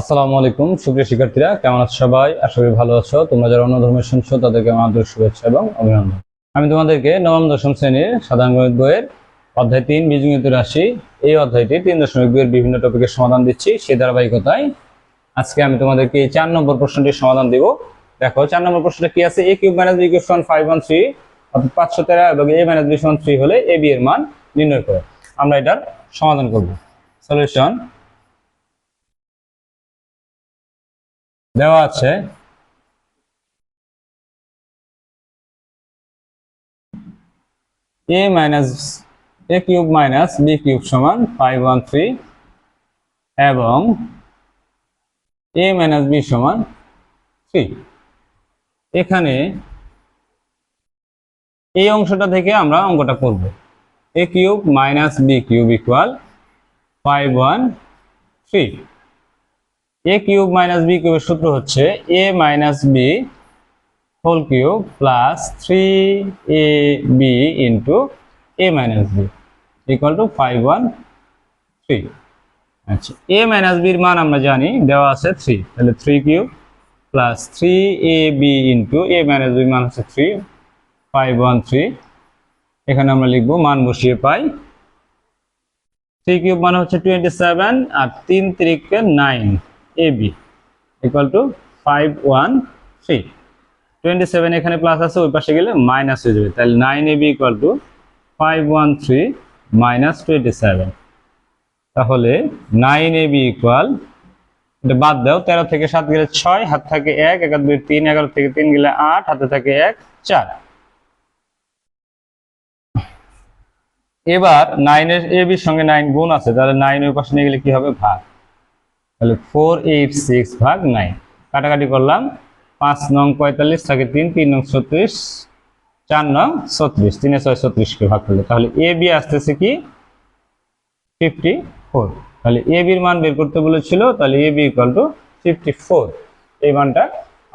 আসসালামু আলাইকুম। সুপ্রিয় শিক্ষার্থীরা, কেমন আছো সবাই? আশা করি ভালো আছো। তোমরা যারা অন্য ধর্মের শুনছো তাদেরকে আমার আন্তরিক শুভেচ্ছা এবং অভিনন্দন। আমি তোমাদেরকে নবম, দশম শ্রেণির সাধারণ গণিত বইয়ের অধ্যায় তিন বীজগণিত রাশি, এই অধ্যায়টি তিন দশমিক দুইয়ের বিভিন্ন টপিকের সমাধান দিচ্ছি। সেই ধারাবাহিকতায় আজকে আমি তোমাদেরকে এই চার নম্বর প্রশ্নটির সমাধান দিব। দেখো, চার নম্বর প্রশ্নটা কি আছে? A cube minus B cube সমান ফাইভ ওয়ান থ্রি অর্থাৎ পাঁচশো তেরো এবং এ মাইনাস বি সমান থ্রি হলে এ বি এর মান নির্ণয় করে। আমরা এটার সমাধান করব। সলিউশন দেওয়া আছে। A minus, A cube minus B cube সমান ফাইভ ওয়ান থ্রি এবং এ মাইনাস বি সমান থ্রি। এখানে এই অংশটা থেকে আমরা অঙ্কটা করব। A cube minus B cube equal five one three. A cube minus B কিউবের সূত্র হচ্ছে A minus B whole cube plus three A B into A minus B equal to five one three. আচ্ছা A minus বির মান আমরা জানি, দেওয়া আছে থ্রি। তাহলে three cube plus three A B into A minus বির মান হচ্ছে থ্রি, ফাইভ ওয়ান থ্রি। এখানে আমরা লিখব মান বসিয়ে পাই। থ্রি কিউব মানে হচ্ছে টোয়েন্টি সেভেন আর তিন তিরিকে nine. A B equal to five one এখানে প্লাস আছে, ওই পাশে গেলে মাইনাস হয়ে যাবে। তাহলে nine A B equal five one three minus তাহলে নাইন এ বি ইকুয়াল এটা বাদ দাও, তেরো থেকে সাত গেলে ছয় হাত থাকে এক একাত দুই তিন, এগারো থেকে তিন গেলে আট হাতে থাকে এক, চার। এবার নাইনের এ বির সঙ্গে নাইন গুণ আছে, তাহলে নাইন ওই পাশে নিয়ে গেলে কি হবে? ভাগ। তাহলে ফোর এইট সিক্স ভাগ নাইন কাটাকাটি করলাম, পাঁচ নং পঁয়তাল্লিশ থাকে তিন তিন নং ছত্রিশ, চার নং ছত্রিশ, তিনে ছয় ছত্রিশকে ভাগ করলে। তাহলে এ, বি আসতেছে কি? ফিফটি ফোর তাহলে এ, বির মান বের করতে বলেছিল, তাহলে A, B equal to fifty four এই মানটা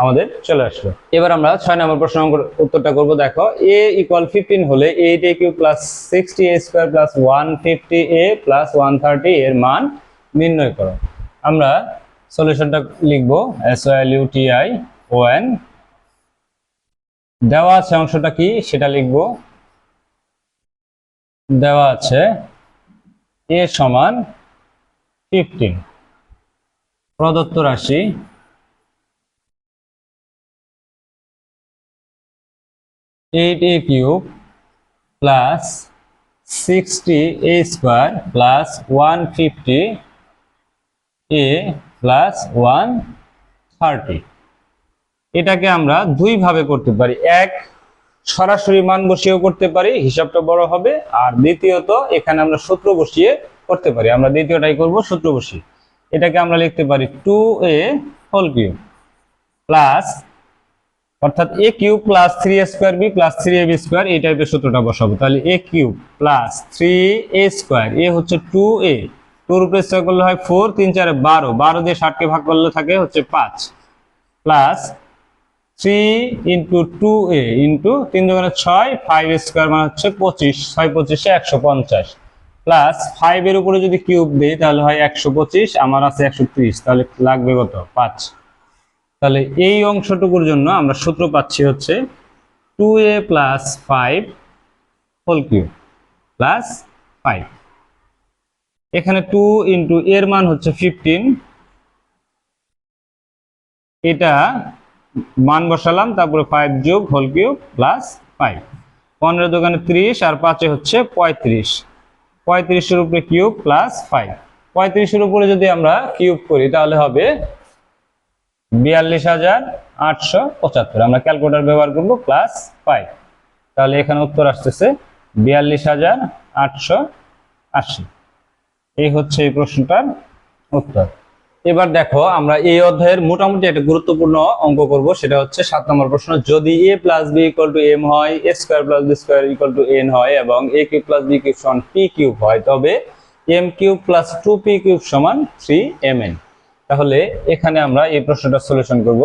আমাদের চলে আসলো। এবার আমরা ছয় নম্বর প্রশ্ন উত্তরটা করব। দেখো, এ ইকুয়াল ফিফটিন হলে eight A cube plus sixty A square plus one fifty A plus one thirty এর মান নির্ণয় করো। আমরা সলিউশনটা লিখব S L U T I O N দেওয়া আছে অংশটা কি? সেটা লিখব। দেওয়া আছে এ সমান ফিফটিন প্রদত্ত রাশি eight A cube plus sixty A square plus one fifty A plus one thirty এটাকে আমরা দুই ভাবে করতে পারি। এক, সরাসরি মান বসিয়েও করতে পারি, হিসাবটা বড় হবে। আর দ্বিতীয়ত, এখানে আমরা সূত্র বসিয়ে করতে পারি। আমরা দ্বিতীয়টাই করব, সূত্র বসিয়ে। এটাকে আমরা লিখতে পারি two A whole cube plus অর্থাৎ A cube plus three A square B plus three A B square এই টাইপের সূত্রটা বসাবো। তাহলে A cube plus three A square A হচ্ছে টু এ টুর উপরে স্কোয়ার করলে হয় ফোর তিন, চারে বারো। বারো দিয়ে ষাটকে ভাগ করলে থাকে হচ্ছে পাঁচ। Plus three into two a into তিন দোকানে ছয় ফাইভ স্কোয়ার মানে হচ্ছে পঁচিশ। ছয় পঁচিশে একশো পঞ্চাশ। প্লাস ফাইভের উপরে যদি কিউব দিই তাহলে হয় একশো পঁচিশ, আমার আছে একশো ত্রিশ। তাহলে লাগবে কত? পাঁচ। তাহলে এই অংশটুকুর জন্য আমরা সূত্র পাচ্ছি হচ্ছে two a plus five whole cube plus five এখানে টু ইন্টু এর মান হচ্ছে ফিফটিন এটা মান বসালাম, তারপরে ফাইভ যোগ হোল কিউব প্লাস ফাইভ পনেরো দোকানে ত্রিশ আর পাঁচে হচ্ছে পঁয়ত্রিশ। পঁয়ত্রিশের উপরে কিউব প্লাস ফাইভ পঁয়ত্রিশের উপরে যদি আমরা কিউব করি, তাহলে হবে বিয়াল্লিশ হাজার আটশো পঁচাত্তর। আমরা ক্যালকুলেটার ব্যবহার করব প্লাস ফাইভ তাহলে এখানে উত্তর আসতেছে বিয়াল্লিশ হাজার আটশো আশি। এই হচ্ছে এই প্রশ্নটার উত্তর। এবার দেখো, আমরা এই অধ্যায়ের মোটামুটি একটা গুরুত্বপূর্ণ অঙ্ক করব, সেটা হচ্ছে সাত নম্বর প্রশ্ন। যদি a plus b equal to m হয় a square plus b square equal to n হয়, এবং a cube plus b cube সমান পি কিউব হয়, তবে m cube plus two p cube সমান থ্রি এম এন তাহলে এখানে আমরা এই প্রশ্নটা সলিউশন করব।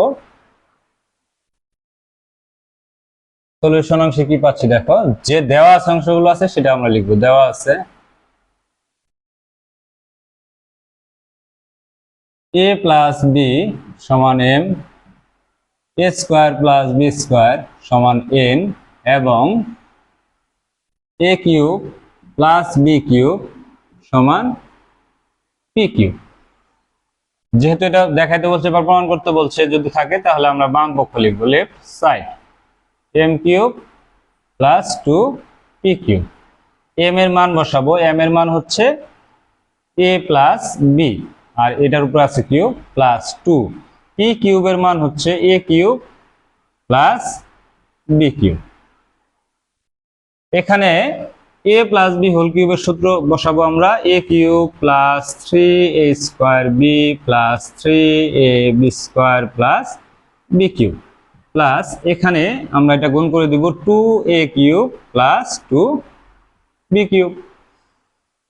সলিউশন অংশে কি পাচ্ছি দেখো? যে দেওয়া আছে অংশগুলো আছে, সেটা আমরা লিখব। দেওয়া আছে এ প্লাস বি সমান m a square plus b square সমান এন এবং a cube plus b cube সমান পি কিউব যেহেতু এটা দেখাইতে বলছে বা প্রমাণ করতে বলছে, যদি থাকে তাহলে আমরা বাম পক্ষ লিখব left side m cube plus two p cube m এর মান বসাবো। এম এর মান হচ্ছে এ প্লাস বি আর এটার উপর আছে কিউব প্লাস টু। পি কিউবের মান হচ্ছে a cube plus b cube. এখানে এ প্লাস বি হোল কিউবের সূত্র বসাবো আমরা। A cube plus three a square b plus three a b square plus b cube. Plus এখানে আমরা এটা গুণ করে দিব two a cube plus two b cube.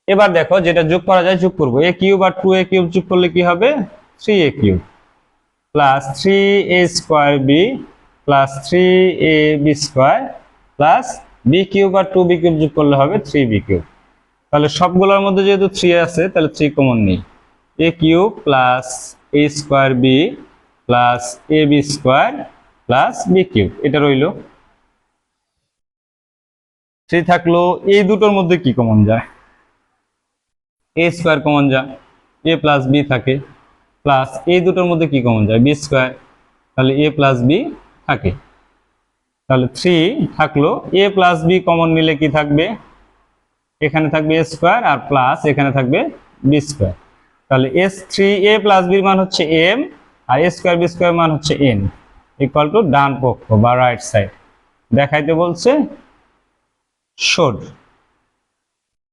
এবার দেখো যেটা যোগ করা যায় যোগ করব। এ কিউব আর টু এ কিউব যোগ করলে কি হবে? Three a cube. Plus three a square b plus three a b square plus b cube R two B cube যোগ করলে হবে থ্রি বি কিউব। তাহলে সবগুলোর মধ্যে যেহেতু থ্রি আছে, তাহলে থ্রি কমন নেই। A cube plus a square b plus a b square plus b cube. এটা রইল। থ্রি থাকল এই দুটোর মধ্যে কি কমন যায়? এ স্কোয়ার কমন যায় এ প্লাস বি থাকে প্লাস এই দুটোর মধ্যে কি কমন যায়? বি স্কোয়ার তাহলে এ প্লাস বি থাকে। তাহলে থ্রি থাকল এ প্লাস বি কমন নিলে কি থাকবে? এখানে থাকবে এ স্কোয়ার আর প্লাস এখানে থাকবে বি স্কোয়ার তাহলে এস থ্রি এ প্লাস বির মান হচ্ছে এম আর এ স্কোয়ার বি স্কোয়ার মান হচ্ছে এন ইকুয়াল টু ডান পক্ষ বা রাইট সাইড দেখাইতে বলছে শোড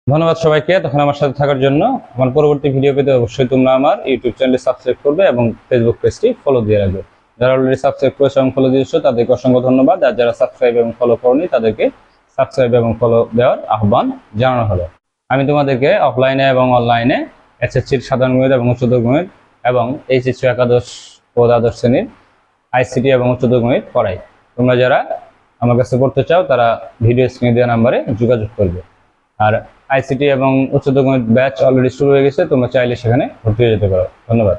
ধন্যবাদ সবাইকে। তখন আমার সাথে থাকার জন্য আমার পরবর্তী ভিডিও পেতে অবশ্যই তোমরা আমার ইউটিউব চ্যানেলটি সাবস্ক্রাইব করবে এবং ফেসবুক পেজটি ফলো দিয়ে রাখবে। যারা অলরেডি সাবস্ক্রাইব করেছে এবং ফলো দিয়েছ, তাদেরকে অসংখ্য ধন্যবাদ। আর যারা সাবস্ক্রাইব এবং ফলো করনি, তাদেরকে সাবস্ক্রাইব এবং ফলো দেওয়ার আহ্বান জানানো হলো। আমি তোমাদেরকে অফলাইনে এবং অনলাইনে এসএসসির সাধারণ গণিত এবং উচ্চতর গণিত এবং এইচএসসি একাদশ ও দ্বাদশ শ্রেণির আইসিটি এবং উচ্চতর গণিত পড়াই। তোমরা যারা আমার কাছে পড়তে চাও, তারা ভিডিও স্ক্রিনে দেওয়া নাম্বারে যোগাযোগ করবে। আর আইসিটি এবং উচ্চতর গণিত ব্যাচ অলরেডি শুরু হয়ে গেছে, তোমরা চাইলে সেখানে ভর্তি হয়ে যেতে পারো। ধন্যবাদ।